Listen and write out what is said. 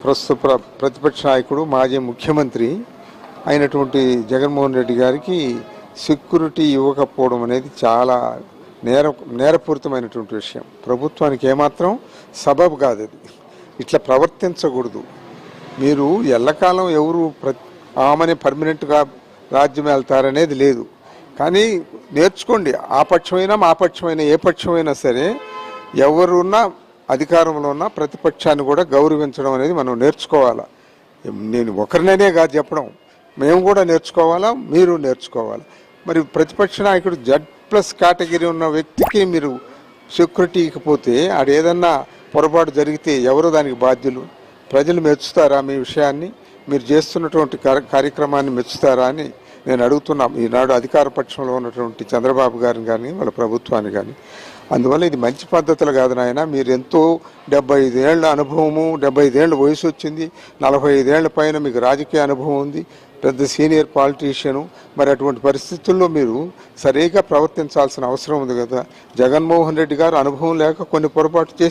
ప్రస్తుత ప్ర- ప్రతిపక్ష నాయకుడు మాజీ ముఖ్యమంత్రి అయినటువంటి జగన్మోహన్ రెడ్డి గారికి సెక్యూరిటీ ఇవ్వకపోవడం అనేది చాలా నేర నేరపూరితమైనటువంటి విషయం. ప్రభుత్వానికి ఏమాత్రం సబబు కాదు అది. ఇట్లా ప్రవర్తించకూడదు. మీరు ఎల్లకాలం ఎవరు ప్ర ఆమెని పర్మనెంట్గా రాజ్యం వెళ్తారనేది లేదు. కానీ నేర్చుకోండి ఆ పక్షమైనా మా పక్షమైనా ఏ పక్షమైనా సరే ఎవరున్నా అధికారంలో ఉన్న ప్రతిపక్షాన్ని కూడా గౌరవించడం అనేది మనం నేర్చుకోవాలా? నేను ఒకరిననే కాదు చెప్పడం. మేము కూడా నేర్చుకోవాలా? మీరు నేర్చుకోవాలి? మరి ప్రతిపక్ష నాయకుడు జడ్ ప్లస్ కేటగిరీ ఉన్న వ్యక్తికి మీరు సెక్యూరిటీ ఇకపోతే ఆడ ఏదన్నా పొరపాటు జరిగితే ఎవరు దానికి బాధ్యులు? ప్రజలు మెచ్చుతారా మీ విషయాన్ని? మీరు చేస్తున్నటువంటి కార్య- కార్యక్రమాన్ని మెచ్చుతారా అని నేను అడుగుతున్నా ఈనాడు అధికార పక్షంలో ఉన్నటువంటి చంద్రబాబు గారిని కానీ వాళ్ళ ప్రభుత్వాన్ని కానీ అందువల్ల ఇది మంచి పద్ధతులు కాదు నాయన. మీరు ఎంతో డెబ్బై ఐదేళ్ళ అనుభవము డెబ్బై ఐదేళ్ళ వయసు వచ్చింది. నలభై ఐదేళ్ళ పైన మీకు రాజకీయ అనుభవం ఉంది. పెద్ద సీనియర్ పాలిటీషియను. మరి అటువంటి పరిస్థితుల్లో మీరు సరిగా ప్రవర్తించాల్సిన అవసరం ఉంది కదా. జగన్మోహన్ రెడ్డి గారు అనుభవం లేక కొన్ని పొరపాటు చేసి